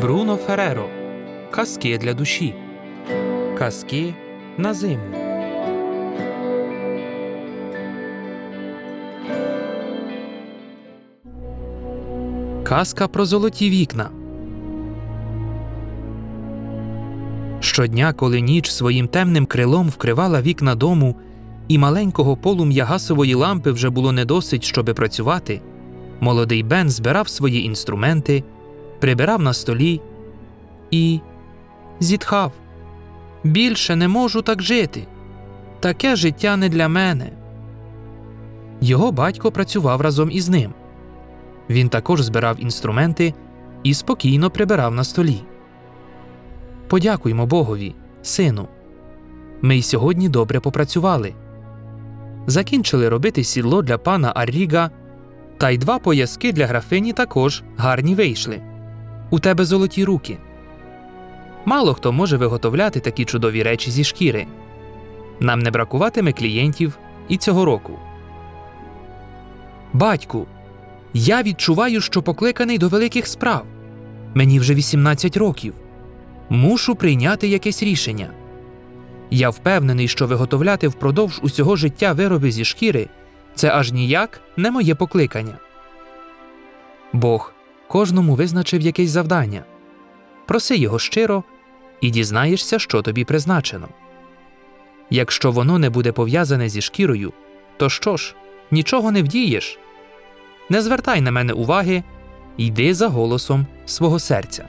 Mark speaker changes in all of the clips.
Speaker 1: Бруно Фереро. Казки для душі. Казки на зиму. Казка про золоті вікна. Щодня, коли ніч своїм темним крилом вкривала вікна дому, і маленького полум'я гасової лампи вже було недосить, щоби працювати, молодий Бен збирав свої інструменти, прибирав на столі і зітхав. Більше не можу так жити. Таке життя не для мене. Його батько працював разом із ним. Він також збирав інструменти і спокійно прибирав на столі. Подякуймо Богові, сину. Ми й сьогодні добре попрацювали. Закінчили робити сідло для пана Арріга, та й два пояски для графині також гарні вийшли. У тебе золоті руки. Мало хто може виготовляти такі чудові речі зі шкіри. Нам не бракуватиме клієнтів і цього року. Батьку, я відчуваю, що покликаний до великих справ. Мені вже 18 років. Мушу прийняти якесь рішення. Я впевнений, що виготовляти впродовж усього життя вироби зі шкіри це аж ніяк не моє покликання. Бог кожному визначив якесь завдання. Проси його щиро і дізнаєшся, що тобі призначено. Якщо воно не буде пов'язане зі шкірою, то що ж, нічого не вдієш. Не звертай на мене уваги, йди за голосом свого серця.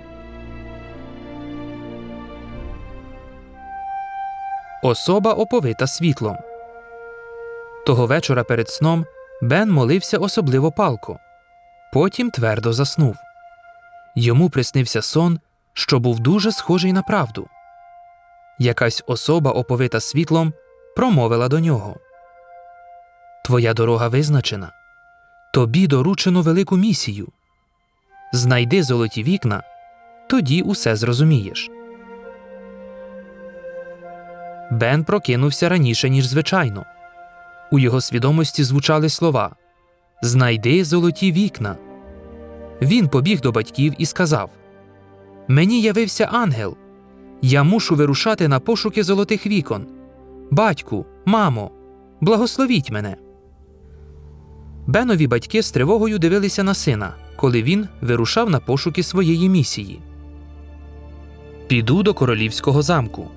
Speaker 1: Особа оповита світлом. Того вечора перед сном Бен молився особливо палко. Потім твердо заснув. Йому приснився сон, що був дуже схожий на правду. Якась особа, оповита світлом, промовила до нього Твоя дорога визначена. Тобі доручено велику місію. Знайди золоті вікна, тоді усе зрозумієш. Бен прокинувся раніше, ніж звичайно. У його свідомості звучали слова Знайди золоті вікна. Він побіг до батьків і сказав Мені явився ангел. Я мушу вирушати на пошуки золотих вікон. Батьку, мамо, благословіть мене. Бенові батьки з тривогою дивилися на сина, коли він вирушав на пошуки своєї місії. Піду до королівського замку.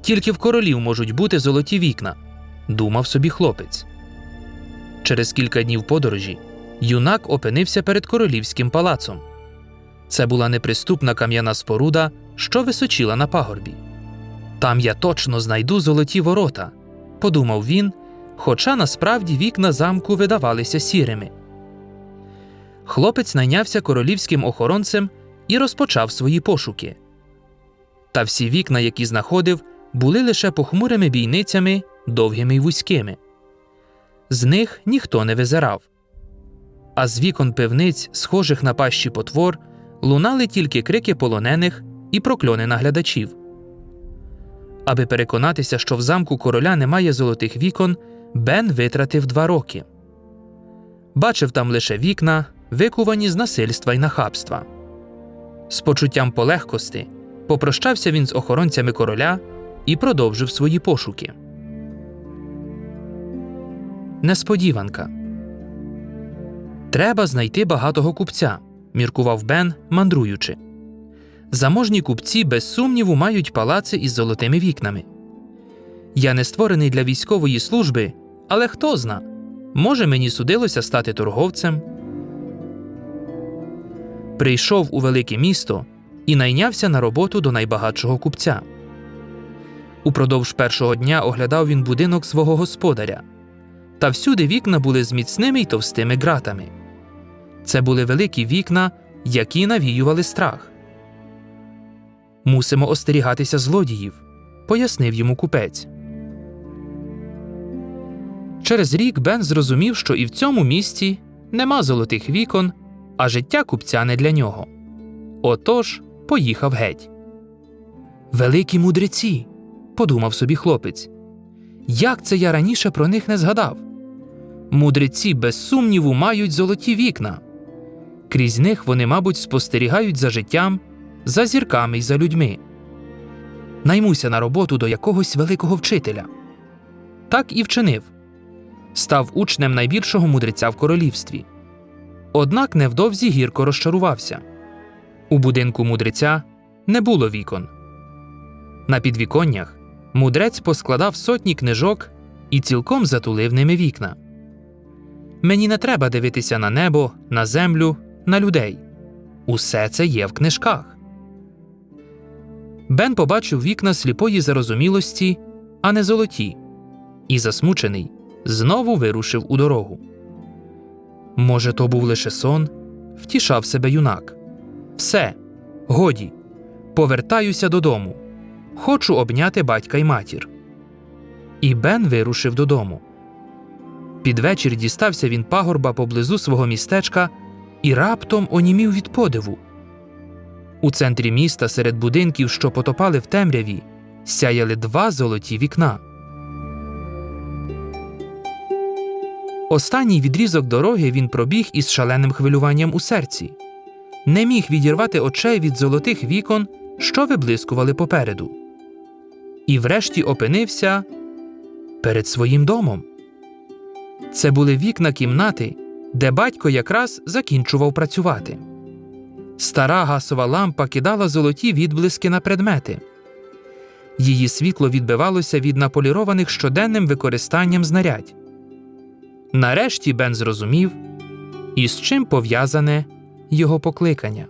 Speaker 1: Тільки в королів можуть бути золоті вікна, думав собі хлопець. Через кілька днів подорожі юнак опинився перед королівським палацом. Це була неприступна кам'яна споруда, що височила на пагорбі. Там я точно знайду золоті ворота, подумав він, хоча насправді вікна замку видавалися сірими. Хлопець найнявся королівським охоронцем і розпочав свої пошуки. Та всі вікна, які знаходив, були лише похмурими бійницями, довгими й вузькими. З них ніхто не визирав. А з вікон пивниць, схожих на пащі потвор, лунали тільки крики полонених і прокльони наглядачів. Аби переконатися, що в замку короля немає золотих вікон, Бен витратив два роки. Бачив там лише вікна, викувані з насильства й нахабства. З почуттям полегкости попрощався він з охоронцями короля і продовжив свої пошуки. Несподіванка Треба знайти багатого купця, міркував Бен, мандруючи. Заможні купці, без сумніву, мають палаци із золотими вікнами. Я не створений для військової служби, але хто зна, може, мені судилося стати торговцем. Прийшов у велике місто і найнявся на роботу до найбагатшого купця. Упродовж першого дня оглядав він будинок свого господаря, та всюди вікна були з міцними й товстими ґратами. Це були великі вікна, які навіювали страх. Мусимо остерігатися злодіїв, пояснив йому купець. Через рік Бен зрозумів, що і в цьому місті нема золотих вікон, а життя купця не для нього. Отож поїхав геть. Великі мудреці, подумав собі хлопець. Як це я раніше про них не згадав? Мудреці, без сумніву, мають золоті вікна. Крізь них вони, мабуть, спостерігають за життям, за зірками й за людьми. Наймуся на роботу до якогось великого вчителя. Так і вчинив став учнем найбільшого мудреця в королівстві. Однак невдовзі гірко розчарувався. У будинку мудреця не було вікон. На підвіконнях мудрець поскладав сотні книжок і цілком затулив ними вікна. Мені не треба дивитися на небо, на землю, на людей. Усе це є в книжках. Бен побачив вікна сліпої зарозумілості, а не золоті, і, засмучений, знову вирушив у дорогу. Може, то був лише сон, втішав себе юнак. Все, годі, повертаюся додому. Хочу обняти батька й матір. І Бен вирушив додому. Під вечір дістався він пагорба поблизу свого містечка і раптом онімів від подиву. У центрі міста серед будинків, що потопали в темряві, сяяли два золоті вікна. Останній відрізок дороги він пробіг із шаленим хвилюванням у серці, не міг відірвати очей від золотих вікон, що виблискували попереду. І врешті опинився перед своїм домом. Це були вікна кімнати, де батько якраз закінчував працювати. Стара гасова лампа кидала золоті відблиски на предмети. Її світло відбивалося від наполірованих щоденним використанням знарядь. Нарешті Бен зрозумів, із чим пов'язане його покликання.